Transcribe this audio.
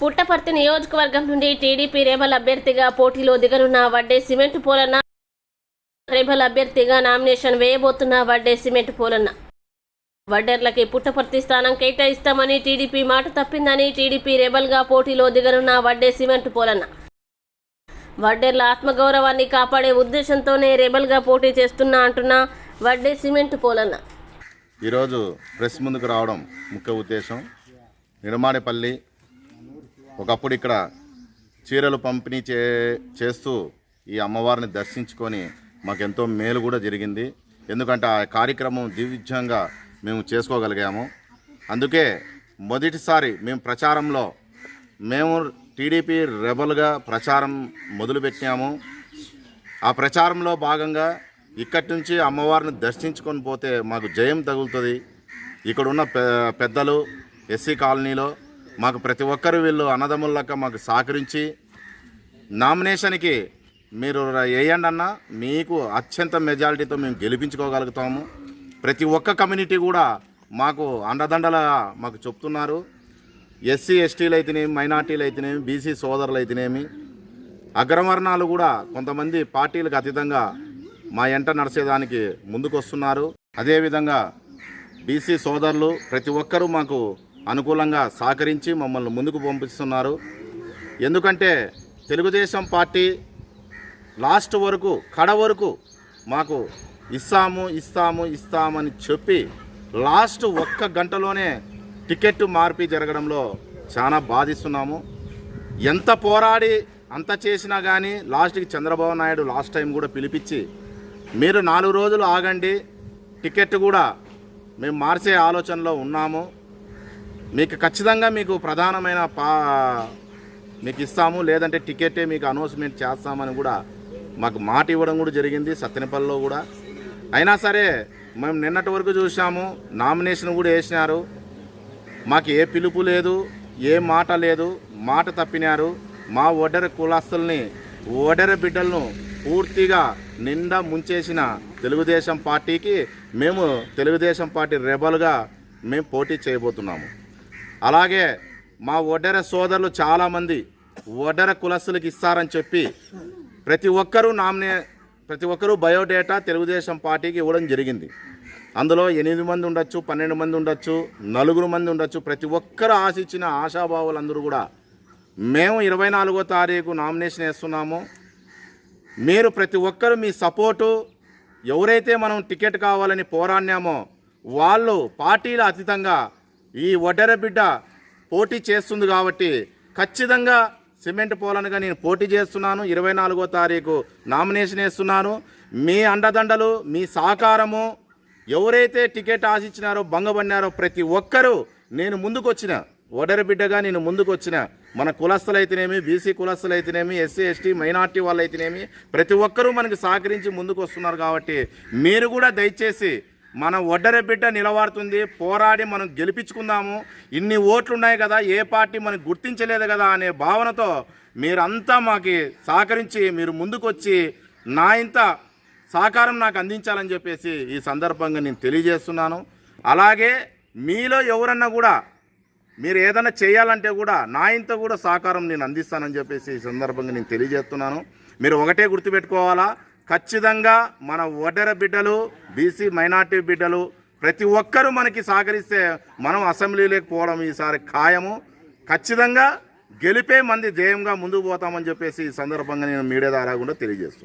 పుట్టపర్తి నియోజకవర్గం నుండి TDP rebel అభ్యర్థిగా పోటీలో దిగనున్న వడ్డే సిమెంట్ పోలన్న రేబల్ అభ్యర్థిగా నామినేషన్ వేయబోతున్న వడ్డే సిమెంట్ పోలన్న. వడ్డేర్లకి పుట్టపర్తి స్థానం కేటాయిస్తామని టీడీపీ మాట తప్పిందని టీడీపీ రెబల్గా పోటీలో దిగనున్న వడ్డే సిమెంట్ పోలన్న. వడ్డేర్ల ఆత్మగౌరవాన్ని కాపాడే ఉద్దేశంతోనే రెబల్గా పోటీ చేస్తున్నా అంటున్న వడ్డే సిమెంట్ పోలన్న. ఈరోజు ప్రెస్ ముందుకు రావడం ముఖ్య ఉద్దేశం. నిడమాడేపల్లి ఒకప్పుడు ఇక్కడ చీరలు పంపిణీ చే చేస్తూ ఈ అమ్మవారిని దర్శించుకొని మాకెంతో మేలు కూడా జరిగింది. ఎందుకంటే ఆ కార్యక్రమం దివ్యంగా మేము చేసుకోగలిగాము. అందుకే మొదటిసారి మేము ప్రచారంలో మేము టీడీపీ రెబల్గా ప్రచారం మొదలుపెట్టాము. ఆ ప్రచారంలో భాగంగా ఇక్కడి నుంచి అమ్మవారిని దర్శించుకొని పోతే మాకు జయం తగులుతుంది. ఇక్కడ ఉన్న పె పెద్దలు ఎస్సీ కాలనీలో మాకు ప్రతి ఒక్కరు వీళ్ళు అన్నదమ్ముళ్ళక మాకు సహకరించి నామినేషన్కి మీరు వేయండి అన్న మీకు అత్యంత మెజారిటీతో మేము గెలిపించుకోగలుగుతాము. ప్రతి ఒక్క కమ్యూనిటీ కూడా మాకు అండదండల మాకు చెప్తున్నారు. ఎస్సీ ఎస్టీలు అయితేనేమి మైనార్టీలు అయితేనేమి బీసీ సోదరులు అయితేనేమి అగ్రవర్ణాలు కూడా కొంతమంది పార్టీలకు అతీతంగా మా ఎంట నడిచేదానికి ముందుకు వస్తున్నారు అదేవిధంగా బీసీ సోదరులు ప్రతి ఒక్కరూ మాకు అనుకూలంగా సహకరించి మమ్మల్ని ముందుకు పంపిస్తున్నారు. ఎందుకంటే తెలుగుదేశం పార్టీ లాస్ట్ వరకు కడ వరకు మాకు ఇస్తాము ఇస్తాము ఇస్తామని చెప్పి లాస్ట్ ఒక్క గంటలోనే టికెట్ మార్పి జరగడంలో చాలా బాధిస్తున్నాము. ఎంత పోరాడి అంత చేసినా కానీ లాస్ట్కి చంద్రబాబు నాయుడు లాస్ట్ టైం కూడా పిలిపించి మీరు నాలుగు రోజులు ఆగండి టికెట్ కూడా మేము మార్చే ఆలోచనలో ఉన్నాము. మీకు ఖచ్చితంగా మీకు ప్రధానమైన పా మీకు ఇస్తాము లేదంటే టికెటే మీకు అనౌన్స్మెంట్ చేస్తామని కూడా మాకు మాట ఇవ్వడం కూడా జరిగింది సత్తెనపల్లిలో కూడా. అయినా సరే మేము నిన్నటి వరకు చూసాము నామినేషన్ కూడా వేసినారు. మాకు ఏ పిలుపు లేదు ఏ మాట లేదు మాట తప్పినారు. మా ఒడర కులస్తుల్ని ఒడర బిడ్డలను పూర్తిగా నిండా ముంచేసిన తెలుగుదేశం పార్టీకి మేము తెలుగుదేశం పార్టీ రెబల్గా మేము పోటీ చేయబోతున్నాము. అలాగే మా ఒడ్డెర సోదరులు చాలామంది ఒడ్డెర కులస్తులకు ఇస్తారని చెప్పి ప్రతి ఒక్కరూ నామినే ప్రతి ఒక్కరూ బయోడేటా తెలుగుదేశం పార్టీకి ఇవ్వడం జరిగింది. అందులో ఎనిమిది మంది ఉండొచ్చు పన్నెండు మంది ఉండొచ్చు నలుగురు మంది ఉండొచ్చు. ప్రతి ఒక్కరు ఆశించిన ఆశాభావులందరూ కూడా మేము ఇరవై నాలుగో తారీఖు నామినేషన్ వేస్తున్నాము. మీరు ప్రతి ఒక్కరు మీ సపోర్టు ఎవరైతే మనం టికెట్ కావాలని పోరాడినామో వాళ్ళు పార్టీల అతీతంగా ఈ ఒడ్డెర బిడ్డ పోటీ చేస్తుంది కాబట్టి ఖచ్చితంగా సిమెంట్ పోలనుగా నేను పోటీ చేస్తున్నాను. ఇరవై నాలుగో తారీఖు నామినేషన్ వేస్తున్నాను. మీ అండదండలు మీ సహకారము ఎవరైతే టికెట్ ఆశించినారో భంగపడినారో ప్రతి ఒక్కరూ నేను ముందుకొచ్చిన. ఒడరి బిడ్డగా నేను ముందుకొచ్చిన. మన కులస్థలైతేనేమి బీసీ కులస్థలైతేనేమి ఎస్సీ ఎస్టీ మైనార్టీ వాళ్ళు అయితేనేమి ప్రతి ఒక్కరూ మనకు సహకరించి ముందుకు వస్తున్నారు కాబట్టి మీరు కూడా దయచేసి మన ఒడ్డర బిడ్డ నిలబడుతుంది పోరాడి మనం గెలిపించుకుందాము. ఇన్ని ఓట్లున్నాయి కదా ఏ పార్టీ మనకు గుర్తించలేదు కదా అనే భావనతో మీరంతా మాకు సహకరించి మీరు ముందుకొచ్చి నా ఇంత సహకారం నాకు అందించాలని చెప్పేసి ఈ సందర్భంగా నేను తెలియజేస్తున్నాను. అలాగే మీలో ఎవరన్నా కూడా మీరు ఏదైనా చేయాలంటే కూడా నా ఇంత కూడా సహకారం నేను అందిస్తానని చెప్పేసి ఈ సందర్భంగా నేను తెలియజేస్తున్నాను. మీరు ఒకటే గుర్తుపెట్టుకోవాలా? ఖచ్చితంగా మన ఒడ్డెర బిడ్డలు బీసీ మైనార్టీ బిడ్డలు ప్రతి ఒక్కరూ మనకి సహకరిస్తే మనం అసెంబ్లీలోకి పోవడం ఈసారి ఖాయము. ఖచ్చితంగా గెలిపే మంది ధ్యేయంగా ముందుకు పోతామని చెప్పేసి ఈ సందర్భంగా నేను మీడియా ద్వారా కూడా తెలియజేస్తున్నాను.